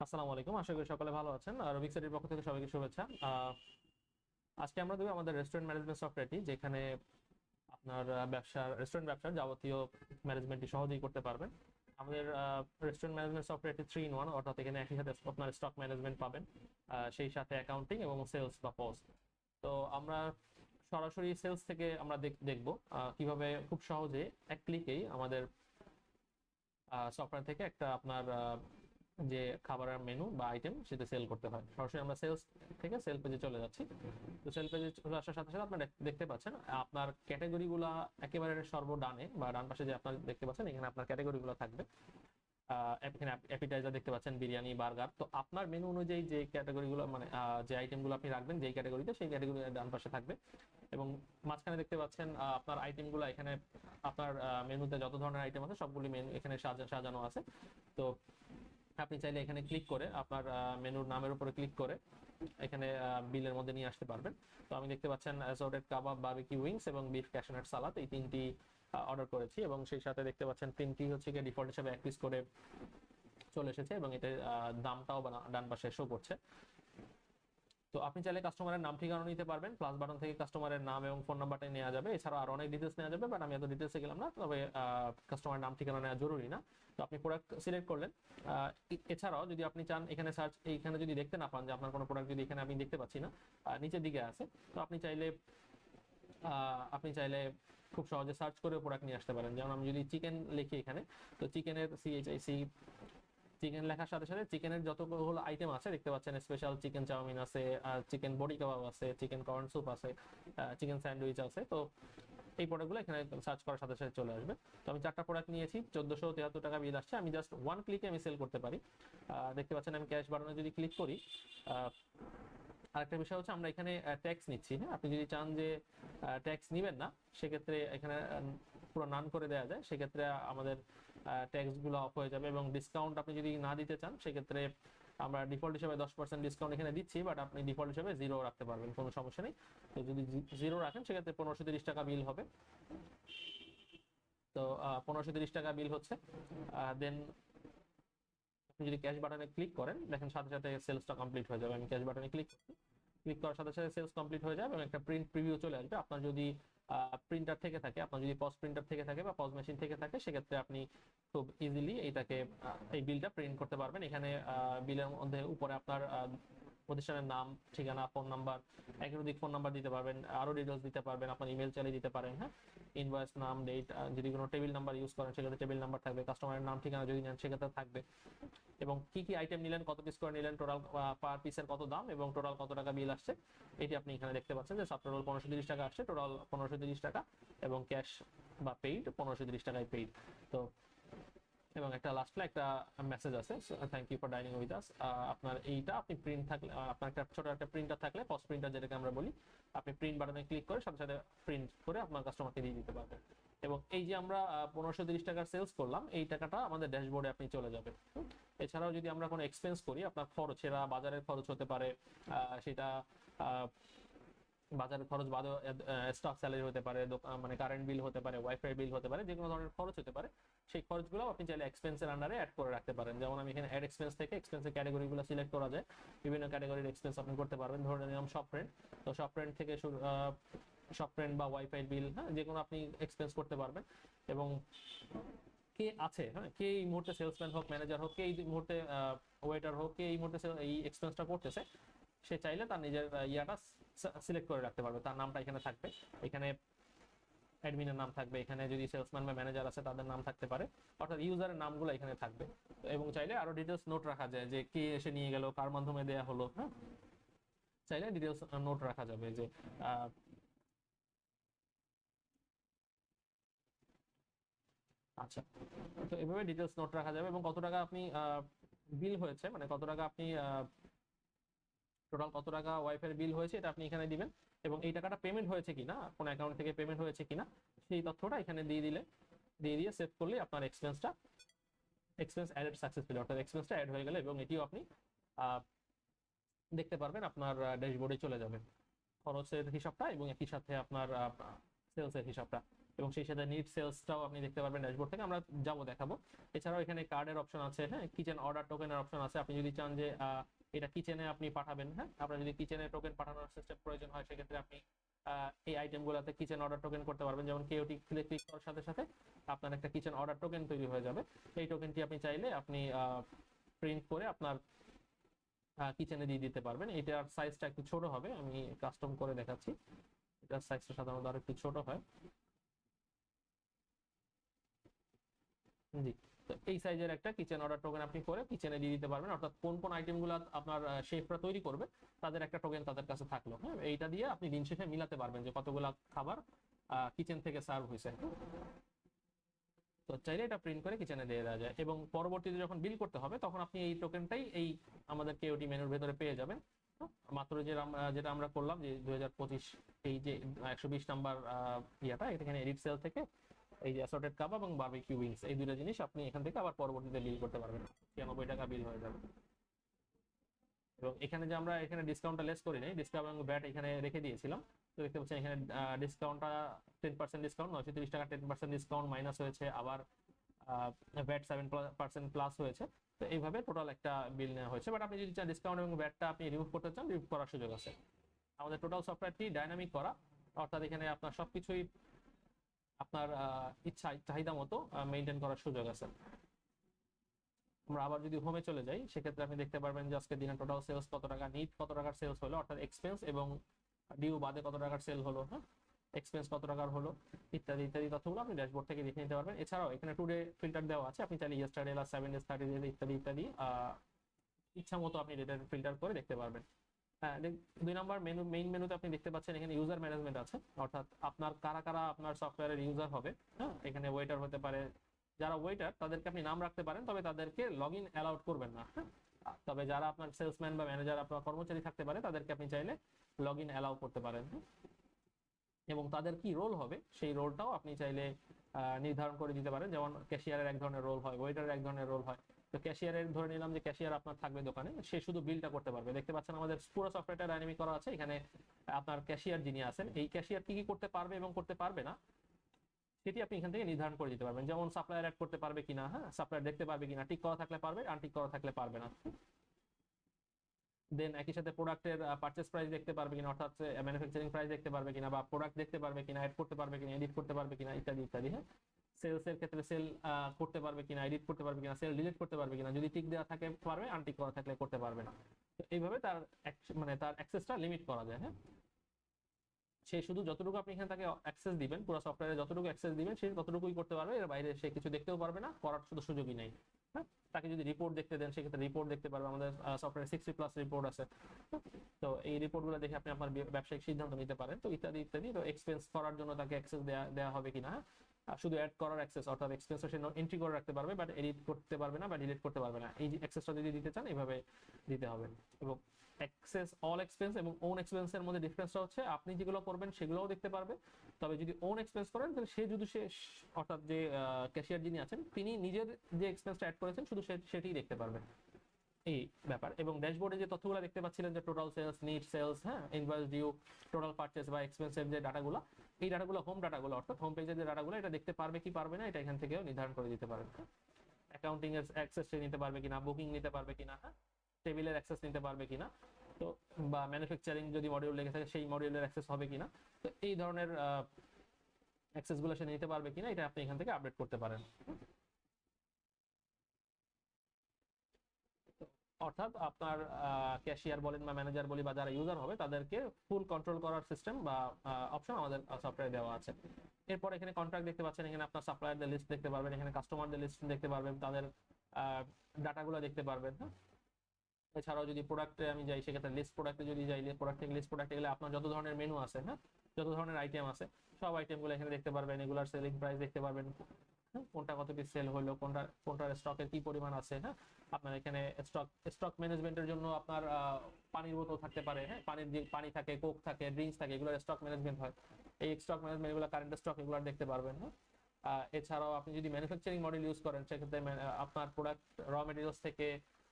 আসসালামু আলাইকুম। আশা করি সকলে ভালো আছেন। আর রবিক পক্ষ থেকে সবাইকে শুভেচ্ছা। আজকে আমরা দেবো আমাদের রেস্টুরেন্ট ম্যানেজমেন্ট সফটওয়্যারটি যেখানে আপনার আহ, ব্যবসার রেস্টুরেন্ট ব্যবসার যাবতীয় ম্যানেজমেন্টটি সহজেই করতে পারবেন। আমাদের রেস্টুরেন্ট ম্যানেজমেন্ট সফটওয়্যারটি থ্রি ইন ওয়ান অর্থাৎ এখানে একই সাথে আপনার স্টক ম্যানেজমেন্ট পাবেন সেই সাথে অ্যাকাউন্টিং এবং সেলস বা পোস্ট তো আমরা সরাসরি সেলস থেকে আমরা দেখ- দেখব কীভাবে খুব সহজে এক ক্লিকেই আমাদের সফটওয়্যার থেকে একটা আপনার যে খাবারের মেনু বা আইটেম সেটা সেল করতে হয়। সরাসরি আমরা সেলস থেকে সেল পেজে চলে যাচ্ছি। তো সেল পেজে চলে আসার সাথে সাথে আপনারা দেখতে পাচ্ছেন, আপনার ক্যাটাগরিগুলো একেবারে সর্বডানে বা ডান পাশে যে আপনার দেখতে পাচ্ছেন, এখানে আপনার ক্যাটাগরিগুলো থাকবে। এখানে অ্যাপিটাইজার দেখতে পাচ্ছেন, বিরিয়ানি, বার্গার। তো আপনার মেনু অনুযায়ী যে ক্যাটাগরিগুলো মানে যে আইটেমগুলো আপনি রাখবেন, যেই ক্যাটাগরিতে সেই ক্যাটাগরি ডান পাশে থাকবে। এবং মাঝখানে দেখতে পাচ্ছেন আপনার আইটেমগুলো এখানে, আপনার মেনুতে যত ধরনের আইটেম আছে, সবগুলি মেনু এখানে সাজা- সাজানো আছে। তো আপনি চাইলে এখানে ক্লিক করে আপনার মেনুর নামের উপরে ক্লিক করে এখানে বিলের মধ্যে নিয়ে আসতে পারবেন। তো আমি দেখতে পাচ্ছেন অ্যাসর্টেড কাবাব বাবিকি উইংস এবং বিফ ক্যাশনাট সালাদ এই তিনটি অর্ডার করেছি এবং সেই সাথে দেখতে পাচ্ছেন তিনটি হচ্ছে গিয়ে ডিফল্ট হিসেবে এক পিস করে চলে এসেছে এবং এটার দামটাও ডান পাশে শো করছে। তো আপনি চাইলে কাস্টমারের নাম ঠিকানা নিতে পারবেন। প্লাস বাটন থেকে কাস্টমারের নাম এবং ফোন নাম্বারটা নেওয়া যাবে। এছাড়াও আরও অনেক ডিটেলস নেওয়া যাবে বাট আমি এত ডিটেলসে গেলাম না। তবে কাস্টমারের নাম, ঠিকানা নেওয়া জরুরি না। তো আপনি প্রোডাক্ট সিলেক্ট করলেন। এছাড়াও যদি আপনি চান, এখানে সার্চ এইখানে যদি দেখতে না পান যে আপনার কোনো প্রোডাক্ট যদি এখানে আমি দেখতে পাচ্ছি না নিচের দিকে আছে। তো আপনি চাইলে আপনি চাইলে খুব সহজে সার্চ করে প্রোডাক্ট নিয়ে আসতে পারেন। যেমন আমি যদি চিকেন লিখি এখানে, তো চিকেনের সিএইচআইসি চিকেন লেখার সাথে সাথে চিকেনের যতগুলো আইটেম আছে, দেখতে পাচ্ছেন স্পেশাল চিকেন চাউমিন আছে চিকেন বডি কাবাব আছে চিকেন কর্ন স্যুপ আছে চিকেন স্যান্ডউইচ আছে। তো এই প্রোডাক্টগুলো এখানে সার্চ করার সাথে সাথে চলে আসবে। তো আমি চারটা প্রোডাক্ট নিয়েছি, চোদ্দশো তিয়াত্তর টাকা বিল আসছে। আমি জাস্ট ওয়ান ক্লিকে আমি সেল করতে পারি। দেখতে পাচ্ছেন আমি ক্যাশ বাড়ানো যদি ক্লিক করি আরেকটা বিষয় হচ্ছে আমরা এখানে ট্যাক্স নিচ্ছি হ্যাঁ? আপনি যদি চান যে ট্যাক্স নেবেন না, সেক্ষেত্রে এখানে পুরো নান করে দেওয়া যায়। সেক্ষেত্রে আমাদের ট্যাক্সগুলো অফ হয়ে যাবে এবং ডিসকাউন্ট আপনি যদি না দিতে চান, সেক্ষেত্রে আমরা ডিফল্ট হিসেবে দশ পার্সেন্ট ডিসকাউন্ট এখানে দিচ্ছি বাট আপনি ডিফল্ট হিসেবে জিরো রাখতে পারবেন, কোনো সমস্যা নেই। তো যদি জিরো রাখেন, সেক্ষেত্রে পনেরোশো তিরিশ টাকা বিল হবে। তো পনেরোশো তিরিশ টাকা বিল হচ্ছে। দেন আপনি যদি ক্যাশ বাটনে ক্লিক করেন, দেখেন সাথে সাথে সেলসটা কমপ্লিট হয়ে যাবে। আমি ক্যাশ বাটনে ক্লিক ক্লিক করার সাথে সাথে সেলস কমপ্লিট হয়ে যাবে এবং একটা প্রিন্ট প্রিভিউ চলে আসবে। আপনার যদি প্রিন্টার থেকে থাকে। আপনার যদি পজ প্রিন্টার থেকে থাকে বা পজ মেশিন থেকে থাকে, সেক্ষেত্রে আপনি খুব ইজিলি এইটাকে এই বিলটা প্রিন্ট করতে পারবেন। এখানে বিলের মধ্যে উপরে আপনার প্রতিষ্ঠানের নাম, ঠিকানা ফোন নাম্বার একাধিক ফোন নাম্বার দিতে পারবেন, আরও ডিটেলস দিতে পারবেন, আপনার ইমেল চালিয়ে দিতে পারেন হ্যাঁ? ইনভয়েস নাম ডেট যদি কোনো টেবিল নাম্বার ইউজ করেন, সেক্ষেত্রে টেবিল নাম্বার থাকবে কাস্টমারের নাম, ঠিকানা যদি নেন, সেক্ষেত্রে থাকবে। এবং কি কি আইটেম নিলেন, কত পিস করে নিলেন টোটাল পার পিসের কত দাম এবং টোটাল কত টাকা বিল আসছে, এটি আপনি এখানে দেখতে পাচ্ছেন যে সব টোটাল পনেরোশো তিরিশ টাকা আসছে টোটাল পনেরোশো তিরিশ টাকা এবং ক্যাশ বা পেইড পনেরোশো তিরিশ টাকায় পেইড তো এবং একটা লাস্টে একটা মেসেজ আছে thank you for dining with us আপনার এইটা আপনি প্রিন্ট থাকলে আপনার একটা ছোট একটা প্রিন্টার থাকলে পস্ট প্রিন্টার যেটাকে আমরা বলি আপনি প্রিন্ট বাটনে ক্লিক করে সাথে সাথে প্রিন্ট করে আপনার কাস্টমারকে দিয়ে দিতে পারবেন। এবং এই যে আমরা পনেরোশো তিরিশ টাকার সেলস করলাম এই টাকাটা আমাদের ড্যাশবোর্ডে আপনি চলে যাবে এছাড়াও যদি আমরা কোনো এক্সপেন্স করি আপনার খরচ সেটা বাজারের খরচ হতে পারে আহ, সেটা বাজারের খরচ বাদে স্টাফ স্যালারি হতে পারে মানে কারেন্ট বিল হতে পারে ওয়াইফাই বিল হতে পারে যে কোনো ধরনের খরচ হতে পারে সেই খরচগুলো আপনি চাইলে এক্সপেন্সের আন্ডারে অ্যাড করে রাখতে পারেন। যেমন আমি এখানে অ্যাড এক্সপেন্স থেকে এক্সপেন্সের ক্যাটাগরিগুলো সিলেক্ট করা যায়। বিভিন্ন ক্যাটাগরির এক্সপেন্স আপনি করতে পারবেন। ধরে নিলাম শপ রেন্ট তো শপ রেন্ট থেকে শপ রেন্ট বা ওয়াইফাই বিল হ্যাঁ যে কোনো আপনি এক্সপেন্স করতে পারবেন। এবং কে আছে হ্যাঁ কে এই মুহূর্তে সেলসম্যান হোক ম্যানেজার হোক, কে এই মুহূর্তে ওয়েটার হোক, কে এই মুহূর্তে এই এক্সপেন্সটা করতেছে, সে চাইলে তার নিজের ইয়াটা সিলেক্ট করে রাখতে পারবে। তার নামটা এখানে থাকবে। এখানে অ্যাডমিনের নাম থাকবে। এখানে যদি সেলসম্যান বা ম্যানেজার আছে, তাদের নাম থাকতে পারে। অর্থাৎ ইউজারের নামগুলো এখানে থাকবে। এবং চাইলে আরও ডিটেলস নোট রাখা যায় যে কে এসে নিয়ে গেল, কার মাধ্যমে দেয়া হলো হ্যাঁ? চাইলে ডিটেলস নোট রাখা যাবে যে আচ্ছা। তো এভাবে ডিটেলস নোট রাখা যাবে এবং কত টাকা আপনি বিল হয়েছে? মানে কত টাকা আপনি টোটাল কত টাকা ওয়াইফাই বিল হয়েছে এটা আপনি এখানে দিবেন এবং এই টাকাটা পেমেন্ট হয়েছে কিনা, কোন অ্যাকাউন্ট থেকে পেমেন্ট হয়েছে কিনা, সেই তথ্যটা এখানে দিয়ে দিলে, দিয়ে দিয়ে সেভ করলে আপনার এক্সপেন্সটা এক্সপেন্স অ্যাডেড সাকসেসফুলি অর্থাৎ এক্সপেন্সটা অ্যাড হয়ে গেলে এবং এটিও আপনি দেখতে পারবেন, আপনার ড্যাশবোর্ডে চলে যাবে। খরচের হিসাবটা এবং একই সাথে আপনার সেলসের হিসাবটা। এবং সেই সাথে নিট সেলসটাও আপনি দেখতে পারবেন ড্যাশবোর্ড থেকে, আমরা যাব, দেখাবো। এছাড়াও এখানে কার্ডের অপশন আছে হ্যাঁ কিচেন অর্ডার টোকেনের অপশন আছে। আপনি যদি চান যে এটা কিচেনে আপনি পাঠাবেন হ্যাঁ? আপনার যদি কিচেনে টোকেন পাঠানোর সিস্টেম প্রয়োজন হয়, সেক্ষেত্রে আপনি এই আইটেমগুলোতে কিচেন অর্ডার টোকেন করতে পারবেন। যেমন কেওটি ক্লিক করার সাথে সাথে আপনার একটা কিচেন অর্ডার টোকেন তৈরি হয়ে যাবে। এই টোকেনটি আপনি চাইলে আপনি প্রিন্ট করে আপনার কিচেনে দিয়ে দিতে পারবেন। এটার সাইজটা একটু ছোট হবে, আমি কাস্টম করে দেখাচ্ছি। এটার সাইজটা সাধারণত আরও একটু ছোট হয়। জি। তো এই সাইজের একটা কিচেন অর্ডার টোকেন আপনি করে কিচেনে দিয়ে দিতে পারবেন। অর্থাৎ কোন কোন আইটেমগুলো আপনার শেফরা তৈরি করবে, তাদের একটা টোকেন তাদের কাছে থাকল। হ্যাঁ এইটা দিয়ে আপনি দিন শেষে মিলাতে পারবেন যে কতগুলা খাবার কিচেন থেকে সার্ভ হয়েছে। তো চাইলে এটা প্রিন্ট করে কিচেনে দিয়ে দেওয়া যায়। এবং পরবর্তীতে যখন বিল করতে হবে, তখন আপনি এই টোকেনটাই এই আমাদের কেওটি মেনুর ভেতরে পেয়ে যাবেন। হ্যাঁ? মাত্র যে যেটা আমরা করলাম যে দুই এই যে একশো বিশ নাম্বার ইয়াটা, এখানে এডিট সেল থেকে এই যে অ্যাসর্টেড কাপ এবং বারবিকিউ উইংস এই দুটো জিনিস আপনি এখান থেকে আবার পরবর্তীতে বিল করতে পারবেন। ছিয়ানব্বই টাকা বিল হয়ে যাবে। এবং এখানে যে আমরা এখানে ডিসকাউন্টটা লেস করি নাই ডিসকাউন্ট এবং ব্যাট এখানে রেখে দিয়েছিলাম। তো দেখতে পাচ্ছেন এখানে ডিসকাউন্টটা টেন পার্সেন্ট ডিসকাউন্ট নয়শো তিরিশ টাকা টেন পার্সেন্ট ডিসকাউন্ট মাইনাস হয়েছে। আবার ব্যাট সেভেন পার্সেন্ট প্লাস হয়েছে। তো এইভাবে টোটাল একটা বিল নেওয়া হয়েছে। বাট আপনি যদি চান ডিসকাউন্ট এবং ব্যাটটা আপনি রিমুভ করতে চান রিমুভ করার সুযোগ আছে। আমাদের টোটাল সফটওয়্যারটি ডাইনামিক করা। অর্থাৎ এখানে আপনার সবকিছুই আপনার ইচ্ছা, চাহিদা মতো মেনটেন করার সুযোগ আছে। আমরা আবার যদি হোমে চলে যাই, সেক্ষেত্রে আপনি দেখতে পারবেন যে আজকে দিনে টোটাল সেলস কত টাকা নিট কত টাকার সেলস হলো, অর্থাৎ এক্সপেন্স এবং ডিউ বাদে কত টাকার সেল হলো হ্যাঁ? এক্সপেন্স কত টাকার হলো, ইত্যাদি ইত্যাদি তথ্যগুলো আপনি ড্যাশবোর্ড থেকে দেখে নিতে পারবেন। এছাড়াও এখানে টুডে ফিল্টার দেওয়া আছে, আপনি চাইলে ইয়েস্টারডে বা সেভেন ডেজ থার্টি ডেজ ইত্যাদি ইত্যাদি ইচ্ছা মতো আপনি ডেটা ফিল্টার করে দেখতে পারবেন। দুই নম্বর মেনু মেইন মেনুতে আপনি দেখতে পাচ্ছেন এখানে ইউজার ম্যানেজমেন্ট আছে। অর্থাৎ আপনার কারা কারা আপনার সফটওয়্যারের ইউজার হবে হ্যাঁ? এখানে ওয়েটার হতে পারে। যারা ওয়েটার তাদেরকে আপনি নাম রাখতে পারেন, তবে তাদেরকে লগ ইন অ্যালাউড করবেন না হ্যাঁ? তবে যারা আপনার সেলসম্যান বা ম্যানেজার আপনার কর্মচারী থাকতে পারে, তাদেরকে আপনি চাইলে লগ ইন অ্যালাউ করতে পারেন হ্যাঁ? এবং তাদের কি রোল হবে? সেই রোলটাও আপনি চাইলে নির্ধারণ করে দিতে পারেন। যেমন ক্যাশিয়ারের এক ধরনের রোল হয় ওয়েটারের এক ধরনের রোল হয়। তো ক্যাশিয়ারের ধরে নিলাম যে ক্যাশিয়ার আপনার থাকবে দোকানে, সে শুধু বিলটা করতে পারবে। দেখতে পাচ্ছেন আমাদের পুরো সফটওয়্যারটা ডাইনামিক করা আছে। এখানে আপনার ক্যাশিয়ার যিনি আছেন, এই ক্যাশিয়ার কি কি করতে পারবে এবং করতে পারবে না, সেটি আপনি এখান থেকে নির্ধারণ করে দিতে পারবেন। যেমন সাপ্লায়ার অ্যাড করতে পারবে কিনা হ্যাঁ সাপ্লায়ার দেখতে পারবে কিনা টিক করা থাকলে পারবে আনটিক করা থাকলে পারবে না। দেন একই সাথে প্রোডাক্টের পারচেস প্রাইস দেখতে পারবে কিনা, অর্থাৎ ম্যানুফ্যাকচারিং প্রাইস দেখতে পারবে কিনা বা প্রোডাক্ট দেখতে পারবে কিনা অ্যাড করতে পারবে কিনা এডিট করতে পারবে কিনা, ইত্যাদি ইত্যাদি হ্যাঁ। সেলস এর ক্ষেত্রে সেল করতে পারবে কিনা এডিট করতে পারবে কিনা সেল ডিলিট করতে পারবে কিনা, যদি টিক দেওয়া থাকে পারবে আনটিক করা থাকলে করতে পারবে না। তো এইভাবে তার মানে তার অ্যাক্সেসটা লিমিট করা যায় হ্যাঁ? সে শুধু যতটুকু আপনি এখানে তাকে অ্যাক্সেস দিবেন, পুরো সফটওয়্যারে যতটুকু অ্যাক্সেস দিবেন, সে ততটুকুই করতে পারবে, এর বাইরে সে কিছু দেখতেও পারবে না, করার শুধু সুযোগই নাই হ্যাঁ? তাকে যদি রিপোর্ট দেখতে দেন সেক্ষেত্রে রিপোর্ট দেখতে পারবে, আমাদের সফটওয়্যারে সিক্সটি প্লাস রিপোর্ট আছে তো এই রিপোর্টগুলো দেখে আপনি আপনার ব্য- ব্যবসায়িক সিদ্ধান্ত নিতে পারেন, তো ইত্যাদি ইত্যাদি, তো এক্সপেন্স করার জন্য তাকে অ্যাক্সেস দেওয়া দেওয়া হবে কিনা হ্যাঁ? শুধু অ্যাড করার অ্যাক্সেস অর্থাৎ এক্সপেন্স সে এন্ট্রি করে রাখতে পারবে বাট এডিট করতে পারবে না বা ডিলিট করতে পারবে না। এই অ্যাক্সেসটা যদি দিতে চান, এইভাবে দিতে হবে। এবং অ্যাক্সেস অল এক্সপেন্স এবং ওন এক্সপেন্সের মধ্যে ডিফারেন্সটা হচ্ছে, আপনি যেগুলো করবেন সেগুলোও দেখতে পারবে। তবে যদি ওন এক্সপেন্স করেন, তাহলে সে যদি সে অর্থাৎ যে ক্যাশিয়ার যিনি আছেন, তিনি নিজের যে এক্সপেন্সটা অ্যাড করেছেন, শুধু সে- সেটিই দেখতে পারবেন এই ব্যাপার। এবং ড্যাশবোর্ডে যে তথ্যগুলো দেখতে পাচ্ছিলেন, যে টোটাল সেলস নিট সেলস হ্যাঁ ইনভয়েস ডিউ টোটাল পারচেস বা এক্সপেন্সের যে ডাটাগুলো এই ডাটাগুলো হোম ডাটাগুলো অর্থাৎ হোম পেজের যে ডাটাগুলো এটা দেখতে পারবে কি পারবে না, এটা এখান থেকেও নির্ধারণ করে দিতে পারবে। অ্যাকাউন্টিং এর অ্যাক্সেস নিতে পারবে কিনা বুকিং নিতে পারবে কিনা হ্যাঁ? টেবিলের অ্যাক্সেস নিতে পারবে কিনা, তো, বা ম্যানুফ্যাকচারিং যদি মডিউল লেগে থাকে, সেই মডিউলের অ্যাক্সেস হবে কিনা, তো এই ধরনের অ্যাক্সেসগুলো সে নিতে পারবে কিনা, এটা আপনি এখান থেকে আপডেট করতে পারেন। অর্থাৎ আপনার ক্যাশিয়ার বলেন বা ম্যানেজার বলি বা যারা ইউজার হবে, তাদেরকে ফুল কন্ট্রোল করার সিস্টেম বা অপশন আমাদের সফটওয়্যারে দেওয়া আছে। এরপর এখানে কন্ট্রাক্ট দেখতে পাচ্ছেন, এখানে আপনার সাপ্লায়ারদের লিস্ট দেখতে পারবেন, এখানে কাস্টমারদের লিস্ট দেখতে পারবেন, তাদের ডাটাগুলো দেখতে পারবেন হ্যাঁ? এছাড়াও যদি প্রোডাক্টে আমি যাই, সেক্ষেত্রে লিস্ট প্রোডাক্টে যদি যাই প্রোডাক্ট থেকে লিস্ট প্রোডাক্টে গেলে আপনার যত ধরনের মেনু আছে হ্যাঁ? যত ধরনের আইটেম আছে, সব আইটেমগুলো এখানে দেখতে পারবেন, এগুলার সেলিং প্রাইস দেখতে পারবেন কোনটা কত পিস সেল হলো, কোনটা কোনটার স্টকের কি পরিমাণ আছে হ্যাঁ? আপনার এখানে স্টক স্টক ম্যানেজমেন্টের জন্য আপনার পানির বোতল থাকতে পারে হ্যাঁ? পানির পানি থাকে কোক থাকে ড্রিঙ্কস থাকে এগুলোর স্টক ম্যানেজমেন্ট হয়। এই স্টক ম্যানেজমেন্ট এগুলো কারেন্ট স্টক এগুলো দেখতে পারবেন হ্যাঁ এছাড়াও আপনি যদি ম্যানুফ্যাকচারিং মডেল ইউজ করেন, সেক্ষেত্রে আপনার প্রোডাক্ট র মেটেরিয়ালস থেকে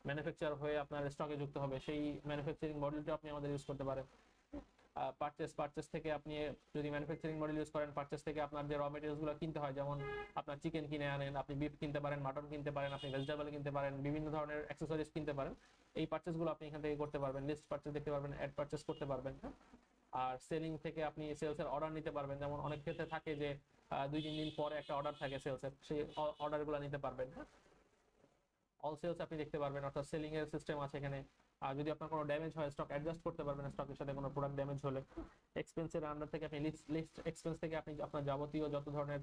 ম্যানুফ্যাকচার হয়ে আপনার স্টকে যুক্ত হবে। সেই ম্যানুফ্যাকচারিং মডেলটা আপনি আমাদের ইউজ করতে পারেন। পারচেস পারচেস থেকে আপনি যদি ম্যানুফ্যাকচারিং মডেল ইউজ করেন পারচেস থেকে আপনার যে র মেটেরিয়ালসগুলো কিনতে হয়, যেমন আপনার চিকেন কিনে আনেন, আপনি বিফ কিনতে পারেন মাটন কিনতে পারেন, আপনি ভেজিটেবল কিনতে পারেন, বিভিন্ন ধরনের অ্যাক্সেসরিজ কিনতে পারেন, এই পারচেসগুলো আপনি এখান থেকে করতে পারবেন লিস্ট পারচেস দেখতে পারবেন অ্যাড পারচেস করতে পারবেন হ্যাঁ? আর সেলিং থেকে আপনি সেলসের অর্ডার নিতে পারবেন, যেমন অনেক ক্ষেত্রে থাকে যে দুই, তিন দিন পরে একটা অর্ডার থাকে সেলসের সেই অর্ডারগুলো নিতে পারবেন হ্যাঁ? অল সেলস আপনি দেখতে পারবেন, অর্থাৎ সেলিং এর সিস্টেম আছে এখানে। আর যদি আপনার কোনো ড্যামেজ হয় স্টক অ্যাডজাস্ট করতে পারবেন স্টকের সাথে, কোনো প্রোডাক্ট ড্যামেজ হলে। এক্সপেন্সের আন্ডার থেকে আপনি লিস্ট লিস্ট এক্সপেন্স থেকে আপনি আপনার যাবতীয় যত ধরনের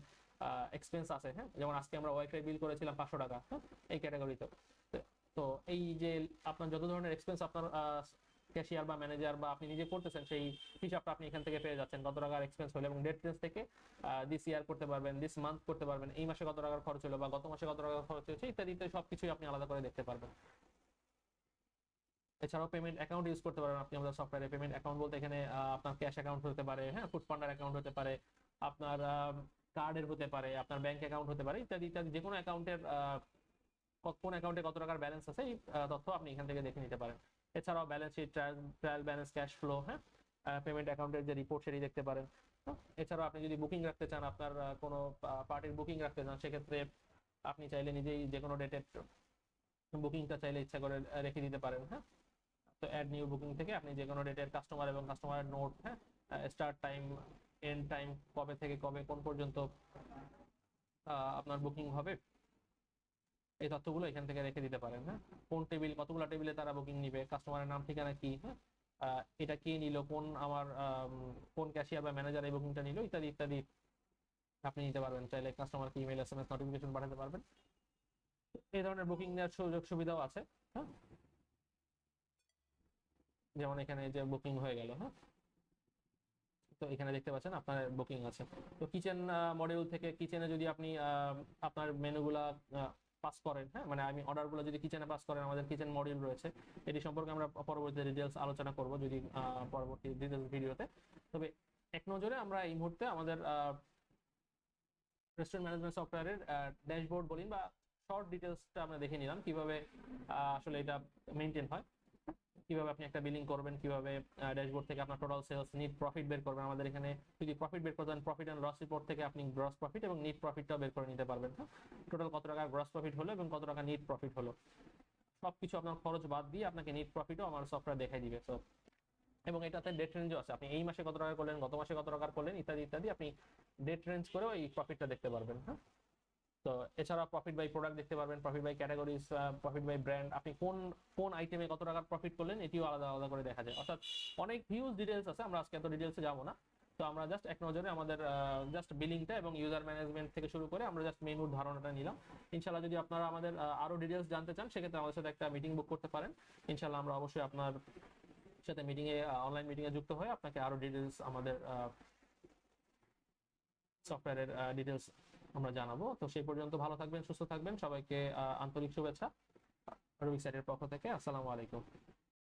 এক্সপেন্স আছে হ্যাঁ? যেমন আজকে আমরা ওয়াইফাই বিল করেছিলাম পাঁচশো টাকা হ্যাঁ? এই ক্যাটাগরিতে তো। এই যে আপনার যত ধরনের এক্সপেন্স আপনার ক্যাশিয়ার বা ম্যানেজার বা আপনি নিজে করতেছেন, সেই হিসাবটা আপনি এখান থেকে পেয়ে যাচ্ছেন। কত টাকার এক্সপেন্স হলো এবং ডেট রেঞ্জ থেকে দিস ইয়ার করতে পারবেন দিস মান্থ করতে পারবেন, এই মাসে কত টাকার খরচ হলো বা গত মাসে কত টাকার খরচ হয়েছে ইত্যাদি ইত্যাদি সবকিছুই আপনি আলাদা করে দেখতে পারবেন। এছাড়াও পেমেন্ট অ্যাকাউন্ট ইউজ করতে পারেন আপনি আমাদের সফটওয়্যারে পেমেন্ট অ্যাকাউন্ট বলতে এখানে আপনার ক্যাশ অ্যাকাউন্ট হতে পারে হ্যাঁ ফুড ফান্ডার অ্যাকাউন্ট হতে পারে, আপনার কার্ডের হতে পারে, আপনার ব্যাংক অ্যাকাউন্ট হতে পারে, ইত্যাদি ইত্যাদি। যে কোনো অ্যাকাউন্টের কোন অ্যাকাউন্টে কত টাকার ব্যালেন্স আছে, এই তথ্য আপনি এখান থেকে দেখে নিতে পারেন। এছাড়াও balance sheet trial balance cash flow হ্যাঁ পেমেন্ট অ্যাকাউন্টের যে রিপোর্ট সেটি দেখতে পারেন? এছাড়াও আপনি যদি বুকিং রাখতে চান, আপনার কোনো পার্টির বুকিং রাখতে চান, সেক্ষেত্রে আপনি চাইলে নিজেই যে কোনো ডেটের বুকিংটা চাইলে ইচ্ছা করে রেখে দিতে পারেন হ্যাঁ। তো অ্যাড নিউ বুকিং থেকে আপনি যে কোনো ডেটের কাস্টমার এবং কাস্টমারের নোট হ্যাঁ স্টার্ট টাইম এন্ড টাইম কবে থেকে কবে কোন পর্যন্ত আপনার বুকিং হবে এই তথ্যগুলো এখান থেকে রেখে দিতে পারেন হ্যাঁ। কোন টেবিল কতগুলো টেবিলে তারা বুকিং নিবে কাস্টমারের নাম ঠিকানা কি হ্যাঁ এটা কে নিল কোন আমার আম, কোন ক্যাশিয়ার বা ম্যানেজার এই বুকিংটা নিল ইত্যাদি ইত্যাদি আপনি নিতে পারবেন। চাইলে কাস্টমারকে email S M S notification পাঠাতে পারবেন। এই ধরনের বুকিং নেওয়ার সুযোগ সুবিধাও আছে হ্যাঁ। যেমন এখানে যে বুকিং হয়ে গেল হ্যাঁ? তো এখানে দেখতে পাচ্ছেন আপনার বুকিং আছে। তো কিচেন মডিউল থেকে কিচেনে যদি আপনি আপনার মেনুগুলা পাস করেন হ্যাঁ? মানে আমি অর্ডারগুলো যদি কিচেনে পাস করেন, আমাদের কিচেন মডিউল রয়েছে। এটি সম্পর্কে আমরা পরবর্তী ডিটেলস আলোচনা করব যদি পরবর্তী ডিটেলস ভিডিওতে। তবে এক নজরে আমরা এই মুহূর্তে আমাদের রেস্টুরেন্ট ম্যানেজমেন্ট সফটওয়্যারের ড্যাশবোর্ড বলি বা শর্ট ডিটেলসটা আমরা দেখে নিলাম কীভাবে আসলে এটা মেনটেন হয়। কীভাবে আপনি একটা বিলিং করবেন, কীভাবে ড্যাশবোর্ড থেকে আপনার টোটাল সেলস নিট প্রফিট বের করবেন, আমাদের এখানে যদি প্রফিট বের করতে প্রফিট অ্যান্ড লস রিপোর্ট থেকে আপনি গ্রস প্রফিট এবং নিট প্রফিটটাও বের করে নিতে পারবেন। টোটাল কত টাকা গ্রস প্রফিট হলো এবং কত টাকা নিট প্রফিট হলো? সবকিছু আপনার খরচ বাদ দিয়ে আপনাকে নিট প্রফিটও আমার সফটওয়্যার দেখাই দিবে। তো এবং এটাতে ডেট রেঞ্জও আছে। আপনি এই মাসে কত টাকা করলেন, গত মাসে কত টাকা করলেন, ইত্যাদি ইত্যাদি আপনি ডেট রেঞ্জ করেও এই প্রফিটটা দেখতে পারবেন হ্যাঁ? তো এছাড়া প্রফিট বাই প্রোডাক্ট দেখতে পারবেন profit by categories profit by brand আপনি কোন কোন আইটেমে কত টাকার প্রফিট করলেন এটিও আলাদা আলাদা করে দেখা যায়। অর্থাৎ অনেক হিউজ ডিটেলস আছে আমরা আজকে এত ডিটেলসে যাব না। তো আমরা জাস্ট এক নজরে আমাদের জাস্ট বিলিংটা এবং ইউজার ম্যানেজমেন্ট থেকে শুরু করে আমরা জাস্ট মেনুর ধারণাটা নিলাম। ইনশাল্লাহ যদি আপনারা আমাদের আহ, আরও ডিটেলস জানতে চান সেক্ষেত্রে আমাদের সাথে একটা মিটিং বুক করতে পারেন। ইনশাল্লাহ আমরা অবশ্যই আপনার সাথে মিটিংয়ে অনলাইন মিটিং এ যুক্ত হয়ে আপনাকে আরও ডিটেলস আমাদের সফটওয়্যারের ডিটেলস আমরা জানাব। তো সেই পর্যন্ত ভালো থাকবেন, সুস্থ থাকবেন। সবাইকে আন্তরিক শুভেচ্ছা রবি সাইডের পক্ষ থেকে। আসসালামু আলাইকুম।